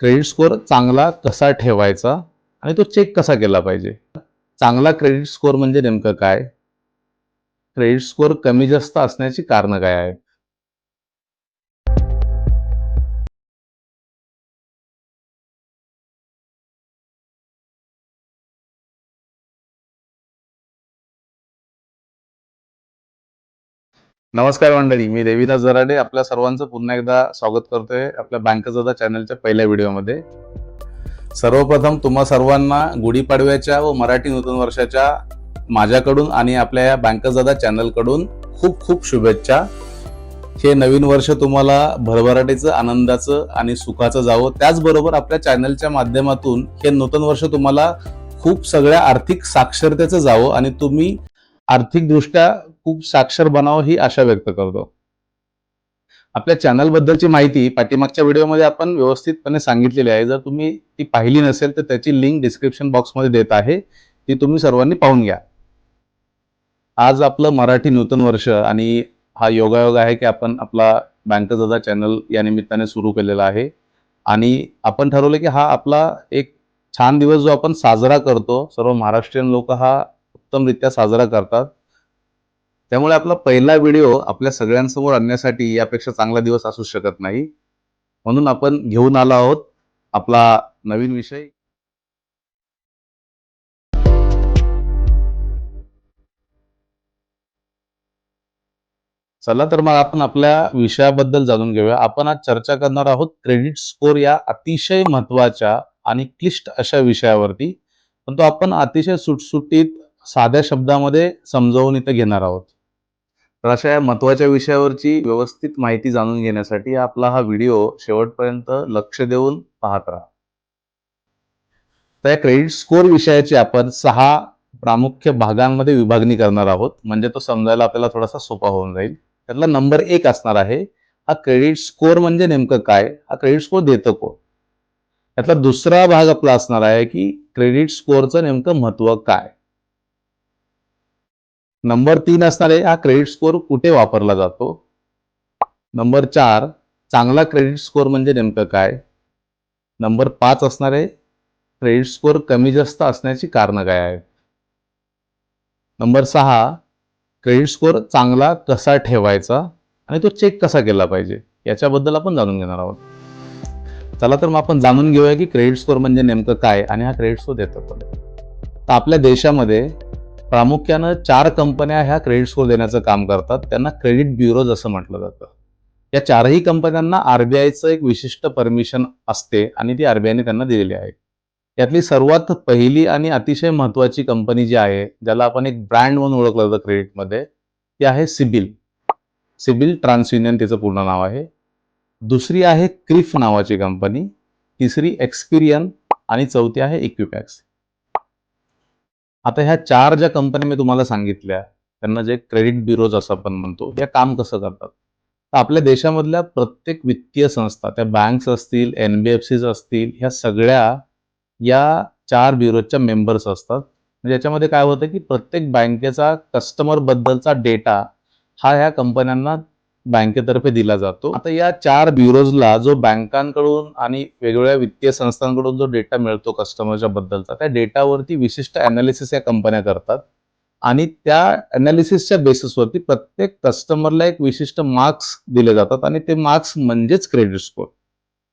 Credit score चांगला कसा ठेवायचा आणि तो चेक कसा केला पाहिजे? चांगला क्रेडिट स्कोअर म्हणजे नेमकं काय? क्रेडिट स्कोअर कमी जास्त असण्याची कारणं काय आहेत? नमस्कार मंडळी मी देवीदास जराडे. आपल्या सर्वांचं पुन्हा एकदा स्वागत करतोय आपल्या बँकेचा चॅनलच्या पहिल्या व्हिडिओमध्ये. सर्वप्रथम तुम्हा सर्वांना गुढीपाडव्याच्या व मराठी नूतन वर्षाच्या माझ्याकडून आणि आपल्या या बँकेजादा चॅनलकडून खूप खूप शुभेच्छा. हे नवीन वर्ष तुम्हाला भरभराटीचं आनंदाचं आणि सुखाचं जावं. त्याचबरोबर आपल्या चॅनलच्या माध्यमातून हे नूतन वर्ष तुम्हाला खूप सगळ्या आर्थिक साक्षरतेचं जावं आणि तुम्ही आर्थिकदृष्ट्या खूप साक्षर बनावं ही आशा व्यक्त करतो. आपल्या चॅनल बद्दलची माहिती पाठीमागच्या व्हिडिओमध्ये आपण व्यवस्थितपणे सांगितलेली आहे. जर तुम्ही ती पाहिली नसेल तर त्याची लिंक डिस्क्रिप्शन बॉक्समध्ये देत आहे. ती तुम्ही सर्वांनी पाहून घ्या. आज आपलं मराठी नूतन वर्ष आणि हा योगायोग आहे की आपण आपला बँकेचा चॅनल या निमित्ताने सुरू केलेला आहे. आणि आपण ठरवलं की हा आपला एक छान दिवस जो आपण साजरा करतो सर्व महाराष्ट्रीयन लोक हा उत्तमरित्या साजरा करतात. त्यामुळे आपला पहिला व्हिडिओ आपल्या सगळ्यांसमोर आणण्यासाठी यापेक्षा चांगला दिवस असू शकत नाही. म्हणून आपण घेऊन आलो आहोत आपला नवीन विषय. चला तर मग आपण आपल्या विषयाबद्दल जाणून घेऊया. आपण आज चर्चा करणार आहोत क्रेडिट स्कोर या अतिशय महत्त्वाच्या आणि क्लिष्ट अशा विषयावरती. पण तो आपण अतिशय सुटसुटीत साध्या शब्दामध्ये समजावून इथं घेणार आहोत. तर अशा या महत्त्वाच्या विषयावरची व्यवस्थित माहिती जाणून घेण्यासाठी आपला हा व्हिडिओ शेवटपर्यंत लक्ष देऊन पाहत राहा. तर या क्रेडिट स्कोअर विषयाची आपण सहा प्रामुख्य भागांमध्ये विभागणी करणार आहोत. म्हणजे तो समजायला आपल्याला थोडासा सोपा होऊन जाईल. त्यातला नंबर एक असणार आहे हा क्रेडिट स्कोअर म्हणजे नेमकं काय? हा क्रेडिट स्कोअर देतं कोण? त्यातला दुसरा भाग आपला असणार आहे की क्रेडिट स्कोअरचं नेमकं महत्त्व काय? नंबर तीन असणारे हा क्रेडिट स्कोअर कुठे वापरला जातो? नंबर चार चांगला क्रेडिट स्कोअर म्हणजे नेमकं काय? नंबर पाच असणारे क्रेडिट स्कोअर कमी जास्त असण्याची कारणं काय आहेत? नंबर सहा क्रेडिट स्कोअर चांगला कसा ठेवायचा आणि तो चेक कसा केला पाहिजे? याच्याबद्दल आपण जाणून घेणार आहोत. चला तर मग आपण जाणून घेऊया की क्रेडिट स्कोअर म्हणजे नेमकं काय आणि हा क्रेडिट स्कोअर देतो पण तर आपल्या देशामध्ये प्रामुख्यानं चार कंपन्या ह्या क्रेडिट स्कोअर देण्याचं काम करतात. त्यांना क्रेडिट ब्युरोज असं म्हटलं जातं. या चारही कंपन्यांना आरबीआयचं एक विशिष्ट परमिशन असते आणि ती आरबीआयने त्यांना दिलेली आहे. यातली सर्वात पहिली आणि अतिशय महत्वाची कंपनी जी आहे ज्याला आपण एक ब्रँड म्हणून ओळखलं जातं क्रेडिटमध्ये ती आहे सिबिल. सिबिल ट्रान्स युनियन तिचं पूर्ण नाव आहे. दुसरी आहे क्रिफ नावाची कंपनी तिसरी एक्सपिरियन आणि चौथी आहे इक्विपॅक्स. आता ह्या चार ज्या कंपन्या मी तुम्हाला सांगितल्या त्यांना जे क्रेडिट ब्युरोज असं आपण म्हणतो या काम कसं करतात? तर आपल्या देशामधल्या प्रत्येक वित्तीय संस्था त्या बँक्स असतील एन बी एफ सीज असतील ह्या सगळ्या या चार ब्युरोजच्या मेंबर्स असतात. म्हणजे याच्यामध्ये काय होतं की प्रत्येक बँकेचा कस्टमर बद्दलचा डेटा हा ह्या कंपन्यांना बँकेतर्फे दिला जातो. आता या चार ब्युरोजला जो बँकांकडून आणि वेगवेगळ्या वित्तीय संस्थांकडून जो डेटा मिळतो कस्टमरच्या बद्दलचा त्या डेटावरती विशिष्ट अनालिसिस या कंपन्या करतात. आणि त्या अनालिसिसच्या बेसिसवरती प्रत्येक कस्टमरला एक विशिष्ट मार्क्स दिले जातात आणि ते मार्क्स म्हणजेच क्रेडिट स्कोर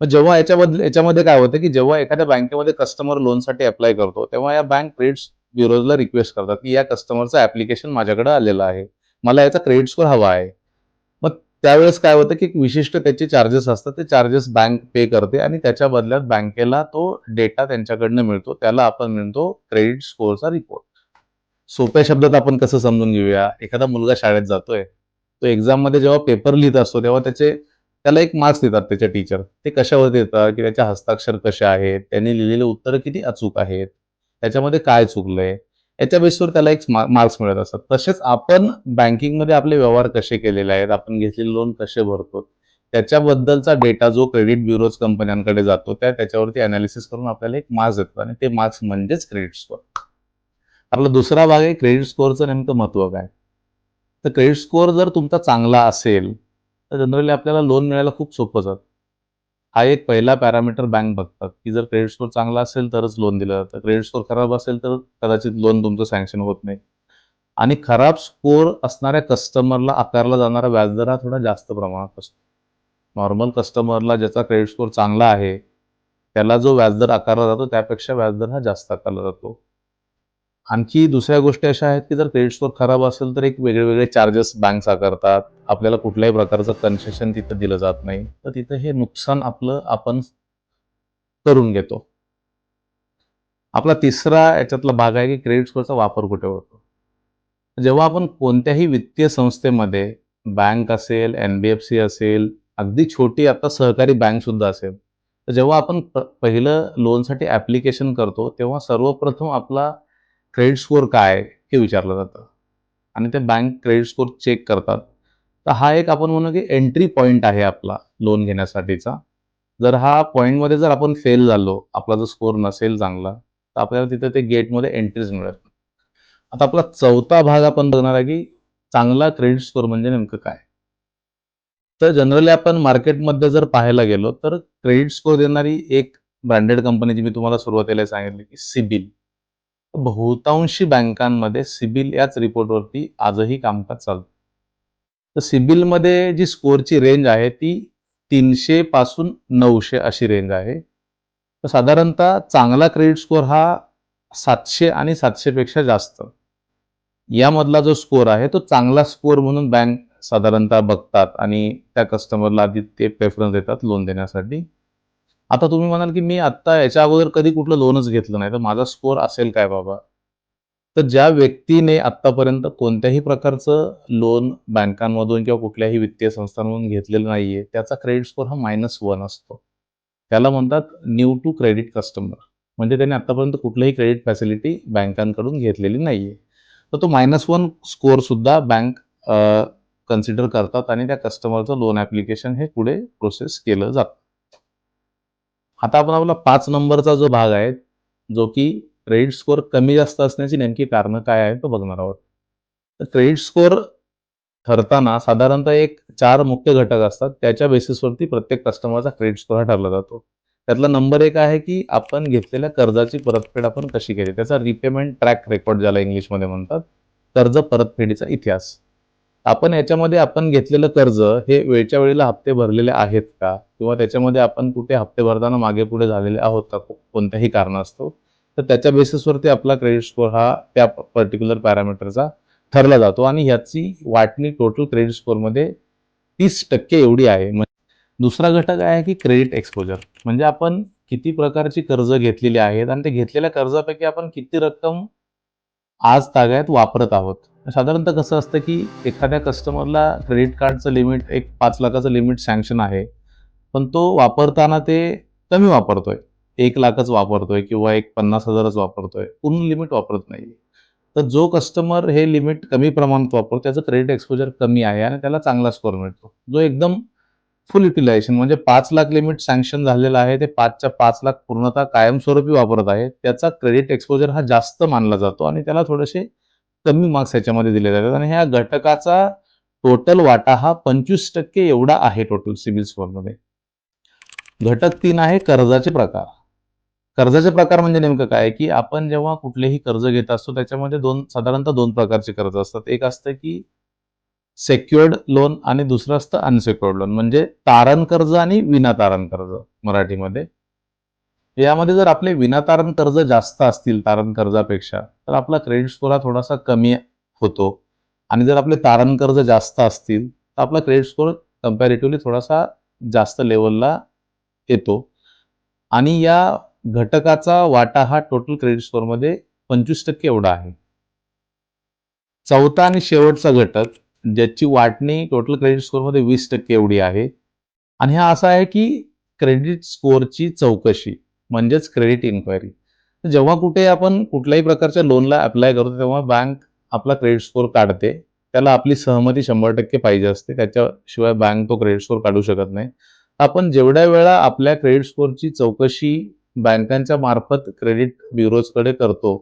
मग जेव्हा याच्याबद्दल याच्यामध्ये काय होतं की जेव्हा एखाद्या बँकेमध्ये कस्टमर लोनसाठी अप्लाय करतो तेव्हा या बँक क्रेडिट ब्युरोजला रिक्वेस्ट करतात की या कस्टमरचं ऍप्लिकेशन माझ्याकडे आलेलं आहे. मला याचा क्रेडिट स्कोर हवा आहे. त्यावेळेस काय होतं की एक विशिष्ट त्याचे चार्जेस असतात ते चार्जेस बँक पे करते आणि त्याच्या बदल्यात बँकेला तो डेटा त्यांच्याकडनं मिळतो त्याला आपण म्हणतो क्रेडिट स्कोअरचा रिपोर्ट सोप्या शब्दात आपण कसं समजून घेऊया? एखादा मुलगा शाळेत जातोय तो एक्झाममध्ये जेव्हा पेपर लिहित असतो तेव्हा त्याचे त्याला एक मार्क्स देतात त्याच्या टीचर ते कशावर देतात की त्याचे हस्ताक्षर कसे आहेत? त्यांनी लिहिलेले उत्तर किती अचूक आहेत? त्याच्यामध्ये काय चुकलंय? याच्या बेसवर त्याला एक मार्क्स मिळत असतात. तसेच आपण बँकिंगमध्ये आपले व्यवहार कसे केलेले आहेत आपण घेतलेले लोन कसे भरतो त्याच्याबद्दलचा डेटा जो क्रेडिट ब्युरोज कंपन्यांकडे जातो त्या त्याच्यावरती अनालिसिस करून आपल्याला एक मार्क्स देतात. आणि ते मार्क्स म्हणजेच क्रेडिट स्कोअर आपला दुसरा भाग आहे क्रेडिट स्कोअरचं नेमकं महत्त्व काय? तर क्रेडिट स्कोअर जर तुमचा चांगला असेल तर जनरली आपल्याला लोन मिळायला खूप सोपं जातं. हा एक पहिला पॅरामीटर बँक बघतात. की जर क्रेडिट स्कोर चांगला असेल तरच लोन दिलं जातं. क्रेडिट स्कोर खराब असेल तर कदाचित लोन तुमचं सँक्शन होत नाही. आणि खराब स्कोर असणाऱ्या कस्टमरला आकारला जाणारा व्याजदर हा थोडा जास्त प्रमाणात असतो. नॉर्मल कस्टमरला ज्याचा क्रेडिट स्कोर चांगला आहे त्याला जो व्याजदर आकारला जातो त्यापेक्षा व्याजदर हा जास्त आकारला जातो. आणखी दुसऱ्या गोष्टी अशा आहेत की जर क्रेडिट स्कोर खराब असेल तर एक वेगळे वेगळे चार्जेस बँक आकारतात. आपल्याला कुठल्याही प्रकारचं कन्सेशन तिथं दिलं जात नाही. तर तिथं हे नुकसान आपलं आपण करून घेतो. आपला तिसरा याच्यातला भाग आहे की क्रेडिट स्कोरचा वापर कुठे होतो? जेव्हा आपण कोणत्याही वित्तीय संस्थेमध्ये बँक असेल एन बी एफ सी असेल अगदी छोटी आता सहकारी बँक सुद्धा असेल तर जेव्हा आपण पहिलं लोनसाठी ॲप्लिकेशन करतो तेव्हा सर्वप्रथम आपला क्रेडिट स्कोर काय हे विचारलं जातं. आणि ते बँक क्रेडिट स्कोर चेक करतात. तर हा एक आपण म्हणू की एंट्री पॉईंट आहे आपला लोन घेण्यासाठीचा. जर हा पॉईंटमध्ये जर आपण फेल झालो आपला जर स्कोअर नसेल चांगला तर आपल्याला तिथे ते गेटमध्ये एंट्रीज मिळत आता आपला चौथा भाग आपण बघणार आहे की चांगला क्रेडिट स्कोअर म्हणजे नेमकं काय? तर जनरली आपण मार्केटमध्ये जर पाहायला गेलो तर क्रेडिट स्कोअर देणारी एक ब्रँडेड कंपनीची मी तुम्हाला सुरुवातीला सांगितली की सिबिल. बहुतांशी बँकांमध्ये सिबिल याच रिपोर्टवरती आजही कामकाज चालतं. तर सिबिलमध्ये जी स्कोरची रेंज आहे ती तीनशे पासून नऊशे अशी रेंज आहे. तर साधारणतः चांगला क्रेडिट स्कोर हा सातशे आणि सातशेपेक्षा जास्त. यामधला जो स्कोअर आहे तो चांगला स्कोअर म्हणून बँक साधारणतः बघतात आणि त्या कस्टमरला आधी ते प्रेफरन्स देतात लोन देण्यासाठी. आता तुम्ही म्हणाल की मी आत्ता याच्या अगोदर कधी कुठलं लोनच घेतलं नाही. तर माझा स्कोअर असेल काय बाबा? तर ज्या व्यक्तीने आत्तापर्यंत कोणत्याही प्रकारचं लोन बँकांमधून किंवा कुठल्याही वित्तीय संस्थांमधून घेतलेलं नाहीये त्याचा क्रेडिट स्कोअर हा मायनस वन असतो. त्याला म्हणतात न्यू टू क्रेडिट कस्टमर म्हणजे त्याने आत्तापर्यंत कुठलीही क्रेडिट फॅसिलिटी बँकांकडून घेतलेली नाही आहे तर तो मायनस वन स्कोअरसुद्धा बँक कन्सिडर करतात आणि त्या कस्टमरचं लोन ॲप्लिकेशन हे पुढे प्रोसेस केलं जातं. आता आपण आपला पाच नंबरचा जो भाग आहे जो की क्रेडिट स्कोअर कमी जास्त असण्याची नेमकी कारणं काय आहे तो बघणार आहोत. तर क्रेडिट स्कोअर ठरताना साधारणतः एक चार मुख्य घटक असतात त्याच्या बेसिसवरती प्रत्येक कस्टमरचा क्रेडिट स्कोर हा ठरला जातो. त्यातला नंबर एक आहे की आपण घेतलेल्या कर्जाची परतफेड आपण कशी केली? त्याचा रिपेमेंट ट्रॅक रेकॉर्ड ज्याला इंग्लिशमध्ये म्हणतात कर्ज परतफेडीचा इतिहास. आपण याच्यामध्ये आपण घेतलेलं कर्ज हे वेळच्या वेळेला हप्ते भरलेले आहेत का? किंवा त्याच्यामध्ये आपण कुठे हप्ते भरताना मागे पुढे झालेले आहोत का? कोणत्याही कारणास्तव? तर त्याच्या बेसिसवरती आपला क्रेडिट स्कोर हा त्या पर्टिक्युलर पॅरामीटरचा ठरला जातो. आणि ह्याची वाटणी टोटल क्रेडिट स्कोअरमध्ये तीस टक्के एवढी आहे. दुसरा घटक आहे की क्रेडिट एक्सपोजर म्हणजे आपण किती प्रकारची कर्ज घेतलेली आहेत आणि ते घेतलेल्या कर्जापैकी आपण किती रक्कम आज तागायत वापरत आहोत? साधारणतः कसं असतं की एखाद्या कस्टमरला क्रेडिट कार्डचं लिमिट एक पाच लाखाचं लिमिट सँक्शन आहे पण तो वापरताना ते कमी वापरतोय. एक लाखच वापरतोय किंवा एक पन्नास हजारच वापरतोय. पूर्ण लिमिट वापरत नाही तर जो कस्टमर हे लिमिट कमी प्रमाणात वापरतो त्याचं क्रेडिट एक्सपोजर कमी आहे आणि त्याला चांगला स्कोर मिळतो. जो एकदम फुल युटिलायझेशन म्हणजे पाच लाख लिमिट सँक्शन झालेलं आहे ते पाचच्या पाच लाख पूर्णतः कायमस्वरूपी वापरत आहे त्याचा क्रेडिट एक्सपोजर हा जास्त मानला जातो आणि त्याला थोडेसे कमी मार्क्स ह्याच्यामध्ये दिले जातात. आणि ह्या घटकाचा टोटल वाटा हा पंचवीस टक्के एवढा आहे टोटल सिबिल स्कोअरमध्ये घटक तीन आहे कर्जाचे प्रकार. कर्जाचे प्रकार म्हणजे नेमकं काय? की आपण जेव्हा कुठलेही कर्ज घेत असतो त्याच्यामध्ये दोन साधारणतः दोन प्रकारचे कर्ज असतात. एक असतं की सेक्युअर्ड लोन आणि दुसरं असतं अनसेक्युअर्ड लोन म्हणजे तारण कर्ज आणि विना तारण कर्ज मराठीमध्ये. यामध्ये जर आपले विनातारण कर्ज जास्त असतील तारण कर्जापेक्षा तर आपला क्रेडिट स्कोर हा थोडासा कमी होतो. आणि जर आपले तारण कर्ज जास्त असतील तर आपला क्रेडिट स्कोर कम्पॅरेटिव्हली थोडासा जास्त लेवलला येतो. आणि या घटकाचा वाटा हा टोटल क्रेडिट स्कोअरमध्ये पंचवीस टक्के एवढा आहे. चौथा आणि शेवटचा घटक ज्याची वाटणी टोटल क्रेडिट स्कोअरमध्ये वीस टक्के एवढी आहे. आणि हा असा आहे की क्रेडिट स्कोअरची चौकशी म्हणजेच क्रेडिट इन्क्वायरी जेव्हा कुठे आपण कुठल्याही प्रकारच्या लोनला अप्लाय करतो तेव्हा बँक आपला क्रेडिट स्कोअर काढते. त्याला आपली सहमती शंभर टक्के पाहिजे असते. त्याच्याशिवाय बँक तो क्रेडिट स्कोअर काढू शकत नाही. आपण जेवढ्या वेळा आपल्या क्रेडिट स्कोअरची चौकशी बँकांच्या मार्फत क्रेडिट ब्युरोजकडे करतो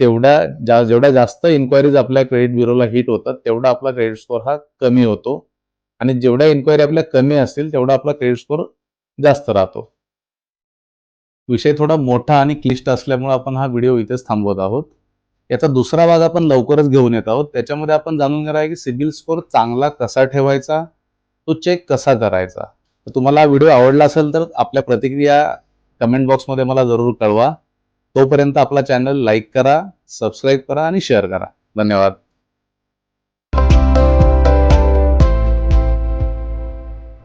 तेवढ्या जा जेवढ्या जास्त इन्क्वायरीज आपल्या क्रेडिट ब्युरोला हिट होतात तेवढा आपला क्रेडिट स्कोअर हा कमी होतो. आणि जेवढ्या इन्क्वायरी आपल्या कमी असतील तेवढा आपला क्रेडिट स्कोअर जास्त राहतो. विषय थोडा मोठा आणि क्लिष्ट असल्यामुळे आपण हा व्हिडिओ इथेच थांबवत आहोत. याचा दुसरा भाग आपण लवकरच घेऊन येत आहोत. त्याच्यामध्ये आपण जाणून घेणार आहे की सिबिल स्कोअर चांगला कसा ठेवायचा? तो चेक कसा करायचा? तर तुम्हाला हा व्हिडिओ आवडला असेल तर आपल्या प्रतिक्रिया कमेंट बॉक्समध्ये मला जरूर कळवा. तोपर्यंत आपला चॅनल लाईक करा सबस्क्राईब करा आणि शेअर करा. धन्यवाद.